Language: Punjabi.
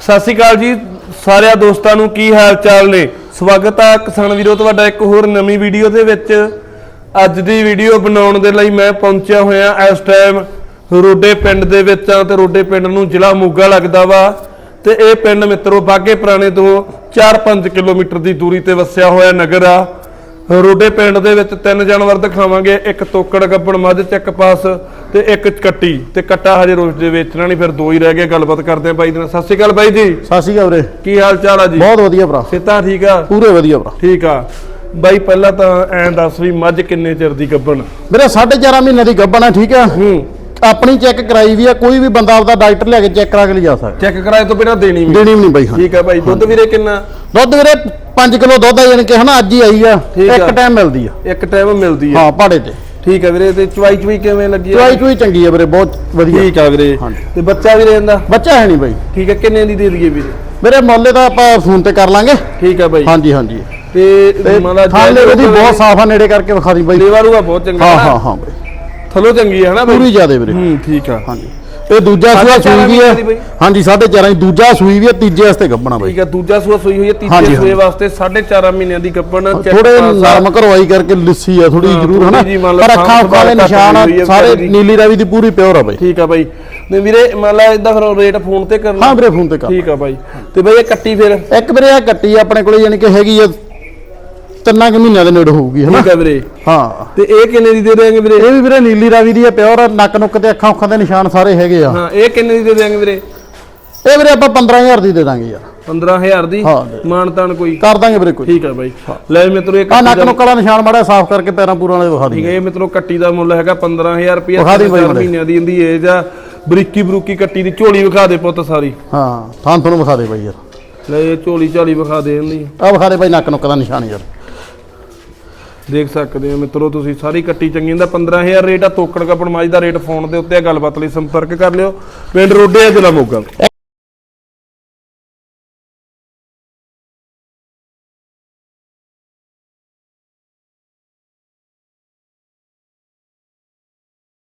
ਸਤਿ ਸ਼੍ਰੀ ਅਕਾਲ ਜੀ ਸਾਰਿਆਂ ਦੋਸਤਾਂ ਨੂੰ ਕੀ ਹਾਲ ਚਾਲ ਨੇ? ਸਵਾਗਤ ਆ ਕਿਸਾਨ ਵੀਰੋ, ਤੁਹਾਡਾ ਇੱਕ ਹੋਰ ਨਵੀਂ ਵੀਡੀਓ ਦੇ ਵਿੱਚ। ਅੱਜ ਦੀ ਵੀਡੀਓ ਬਣਾਉਣ ਦੇ ਲਈ ਮੈਂ ਪਹੁੰਚਿਆ ਹੋਇਆ ਇਸ ਟਾਈਮ ਰੋਡੇ ਪਿੰਡ ਦੇ ਵਿੱਚ ਆ ਤੇ ਰੋਡੇ ਪਿੰਡ ਨੂੰ ਜ਼ਿਲ੍ਹਾ ਮੋਗਾ ਲੱਗਦਾ ਵਾ ਤੇ ਇਹ ਪਿੰਡ ਮਿੱਤਰੋ ਬਾਗੇ ਪੁਰਾਣੇ ਤੋਂ 4-5 ਕਿਲੋਮੀਟਰ ਦੀ ਦੂਰੀ ਤੇ ਵਸਿਆ ਹੋਇਆ ਨਗਰ ਆ। ਰੋਡੇ ਪਿੰਡ ਦੇ ਵਿੱਚ ਤਿੰਨ ਜਾਨਵਰ ਦਿਖਾਵਾਂਗੇ ਇੱਕ ਤੋਕੜ ਗੱਬਣ ਮੱਝ ਚੱਕ ਪਾਸ ਤੇ ਇੱਕ ਕੱਟੀ। ਤੇ ਕੱਟਾ ਹਜੇ ਰੋਜ਼ ਦੇ ਵੇਚਣਾ ਨਹੀਂ ਫਿਰ ਦੋ ਹੀ ਰਹਿ ਗਏ ਗੱਲਬਾਤ ਕਰਦੇ ਆ ਬਾਈ ਦੇ ਨਾਲ। ਸਤਿ ਸ਼੍ਰੀ ਅਕਾਲ ਬਾਈ ਜੀ। ਸਤਿ ਸ਼੍ਰੀ ਅਕਾਲ ਵੀਰੇ। ਕੀ ਹਾਲ ਚਾਲ ਆ ਜੀ? ਬਹੁਤ ਵਧੀਆ ਭਰਾ। ਸਿੱਧਾ ਠੀਕ ਆ? ਪੂਰੇ ਵਧੀਆ ਭਰਾ। ਠੀਕ ਆ। ਬਾਈ ਪਹਿਲਾਂ ਤਾਂ ਐਂ ਦੱਸ ਵੀ ਮੱਝ ਕਿੰਨੇ ਚਿਰ ਦੀ ਗੱਬਣ? ਵੀਰੇ 4.5 ਮਹੀਨੇ ਦੀ ਗੱਭਣ ਹੈ ਠੀਕ ਆ? ਹੂੰ। ਆਪਣੀ ਚੈੱਕ ਕਰਾਈ ਵੀ ਆ ਕੋਈ ਵੀ ਬੰਦਾ ਆਪਦਾ ਡਾਕਟਰ ਲਿਆ ਕੇ ਚੈੱਕ ਕਰਾ ਕੇ ਲਿਜਾ ਸਕਦਾ। ਚੈੱਕ ਕਰਾਏ ਤੋਂ ਬਿਨਾ ਦੇਣੀ ਵੀ ਦੇਣੀ ਵੀ ਨਹੀਂ ਬਾਈ ਹਾਂ। ਠੀਕ ਆ ਬਾਈ ਦੁੱਧ ਵੀਰੇ ਕਿੰਨਾ? ਦੁੱਧ ਵੀਰੇ 5 ਕਿਲੋ ਦੁੱਧ ਆ ਜਾਣੀ ਕਿ ਹਨਾ ਅੱਜ ਹੀ ਆਈ ਆ ਠੀਕ ਆ। ਇੱਕ ਟਾਈਮ ਮਿਲਦੀ ਆ। ਇੱਕ ਟਾਈਮ ਮਿਲਦੀ ਆ। ਹਾਂ ਪਾੜੇ ਤੇ। ਠੀਕ ਆ ਵੀਰੇ ਤੇ ਚਵਾਈ ਚਵਾਈ ਕਿਵੇਂ ਲੱਗੀ ਆ? ਚਵਾਈ ਚੁਈ ਚੰਗੀ ਆ ਵੀਰੇ ਬਹੁਤ ਵਧੀਆ। ਠੀਕ ਆ ਵੀਰੇ। ਹਾਂਜੀ। ਤੇ ਬੱਚਾ ਵੀਰੇ ਇਹਦਾ? ਬੱਚਾ ਹੈ ਨਹੀਂ ਬਾਈ। ਠੀਕ ਆ ਕਿੰਨੇ ਦੀ ਦੇ ਦਈਏ ਵੀਰੇ? ਵੀਰੇ ਮੁੱਲੇ ਤਾਂ ਆਪਾਂ ਫੋਨ ਤੇ ਕਰ ਲਾਂਗੇ। ਠੀਕ ਆ ਬਾਈ। ਹਾਂਜੀ ਹਾਂਜੀ। ਤੇ ਤੇ ਮੰਨ ਲਾ ਥਾਲੇ ਉਹਦੀ ਬਹੁਤ ਸਾਫ਼ ਆ ਨੇੜੇ ਕਰਕੇ ਵਿਖਾ ਦੀ ਬਾਈ। ਲੇਵਰੂਗਾ ਬਹੁਤ ਚੰਗਾ ਹਾਂ ਨਾ? ਹਾਂ ਹਾਂ ਬਾਈ। ਥਲੋ ਚੰਗੀ ਹੈ ਨਾ ਬਾਈ? ਪੂਰੀ ਜ਼ਿਆਦੇ ਵੀਰੇ। ਹੂੰ ਠੀਕ ਆ। ਹਾਂਜੀ। ਇਹ ਦੂਜਾ ਸੂਆ ਸੂਈ ਵੀ? ਹੈ। ਹਾਂਜੀ 4.5 ਦੂਜਾ ਸੂਈ ਵੀ ਹੈ ਤੀਜੇ ਵਾਸਤੇ ਗੱਬਣਾ ਬਾਈ। ਠੀਕ ਆ ਦੂਜਾ ਸੂਆ ਸੂਈ ਹੋਈ ਹੈ ਤੀਜੇ ਸੂਏ। ਵਾਸਤੇ 4.5 ਮਹੀਨਿਆਂ ਦੀ ਗੱਪਣ ਥੋੜੇ ਨਰਮ ਕਰਵਾਈ ਕਰਕੇ ਲਿੱਸੀ ਆ ਥੋੜੀ ਹਾਂ, ਜ਼ਰੂਰ ਹਨਾ? ਪਰ ਅੱਖਾਂ ਸੰਭਾਲ ਨਿਸ਼ਾਨ ਸਾਰੇ। ਨੀਲੀ ਰਾਵੀ ਦੀ ਪੂਰੀ ਪਿਓਰ ਆ ਬਾਈ। ਠੀਕ ਆ ਬਾਈ। ਤੇ ਵੀਰੇ ਮੰਨ ਲਾ ਇਦਾਂ ਫਿਰ ਰੇਟ ਫੋਨ ਤੇ ਕਰਨਾ। ਹਾਂ ਵੀਰੇ ਫੋਨ ਤੇ ਕਰ ਠੀਕ ਆ ਬਾਈ। ਤੇ ਬਾਈ ਇਹ ਕੱਟੀ ਫਿਰ? ਇੱਕ ਵੀਰੇ ਆ ਕੱਟੀ ਆਪਣੇ ਕੋਲੇ ਯਾਨੀ ਕਿ ਹੈਗੀ ਆ ਤਿੰਨਾਂ ਕੁ ਮਹੀਨਿਆਂ ਦੇ ਨੇੜੇ ਹੋਊਗੀ ਹਨਾ ਠੀਕ ਵੀਰੇ। ਹਾਂ। ਤੇ ਇਹ ਕਿੰਨੇ ਦੀ ਦੇ ਦੇਾਂਗੇ ਵੀਰੇ? ਇਹ ਵੀ ਵੀਰੇ ਨੀਲੀ ਰਾਵੀ ਦੀ ਆ ਪਿਓਰ ਨੱਕ ਨੁੱਕ ਤੇ ਅੱਖਾਂ ਉੱਖਾਂ ਦੇ ਨਿਸ਼ਾਨ ਸਾਰੇ ਹੈਗੇ ਆ। ਹਾਂ ਇਹ ਕਿੰਨੇ ਦੀ ਦੇ ਦੇਾਂਗੇ ਵੀਰੇ? ਇਹ ਵੀਰੇ ਆਪਾਂ 15000 ਦੀ ਦੇ ਦਾਂਗੇ ਯਾਰ। 15000 ਦੀ? ਹਾਂ। ਮਾਨਤਾਨ ਕੋਈ? ਕਰ ਦਾਂਗੇ ਵੀਰੇ ਕੋਈ। ਠੀਕ ਆ ਬਾਈ। ਲੈ ਮਿੱਤਰੋ ਇਹ ਆ ਨੱਕ ਦਾ ਨੁੱਕ ਵਾਲਾ ਨਿਸ਼ਾਨ ਮਾੜਾ ਸਾਫ਼ ਕਰਕੇ ਪੈਰਾਂ ਪੂਰਾਂ ਵਾਲੇ ਵਿਖਾ ਠੀਕ ਦੀ ਹੈ ਇਹ ਮਿੱਤਰੋ ਕੱਟੀ ਦਾ ਮੁੱਲ ਹੈਗਾ 15000 ਰੁਪਏ। ਮਹੀਨਿਆਂ ਦੀ ਇਹਦੀ ਏਜ ਆ। ਬਰੀਕੀ ਬਰੂਕੀ ਕੱਟੀ ਦੀ ਝੋਲੀ ਵਿਖਾ ਦੇ ਪੁੱਤ ਸਾਰੀ। ਹਾਂ ਥਾਂ ਤੁਹਾਨੂੰ ਵਿਖਾ ਦੇ ਬਾਈ ਯਾਰ। ਲੈ ਇਹ ਝੋਲੀ ਝਾਲੀ ਵਿਖਾ ਦੇ ਇਹਦੀ। ਆ ਵਿਖਾ ਦੇ ਬਾਈ ਨੱਕ ਨੁੱਕ ਦਾ ਨਿਸ਼ਾਨ ਯਾਰ। ਦੇਖ ਸਕਦੇ ਹੋ ਮਿੱਤਰੋ ਤੁਸੀਂ ਸਾਰੀ ਕੱਟੀ ਚੰਗੀ ਦਾ 15000 ਰੇਟ ਆ ਤੋਕੜ ਕਪੜ ਮਾਜ ਦਾ ਰੇਟ ਫੋਨ ਦੇ ਉੱਤੇ ਆ, ਗੱਲਬਾਤ ਲਈ ਸੰਪਰਕ ਕਰ ਲਿਓ। ਪਿੰਡ ਰੋਡੇ ਆ ਜ਼ਿਲ੍ਹਾ ਮੋਗਾ।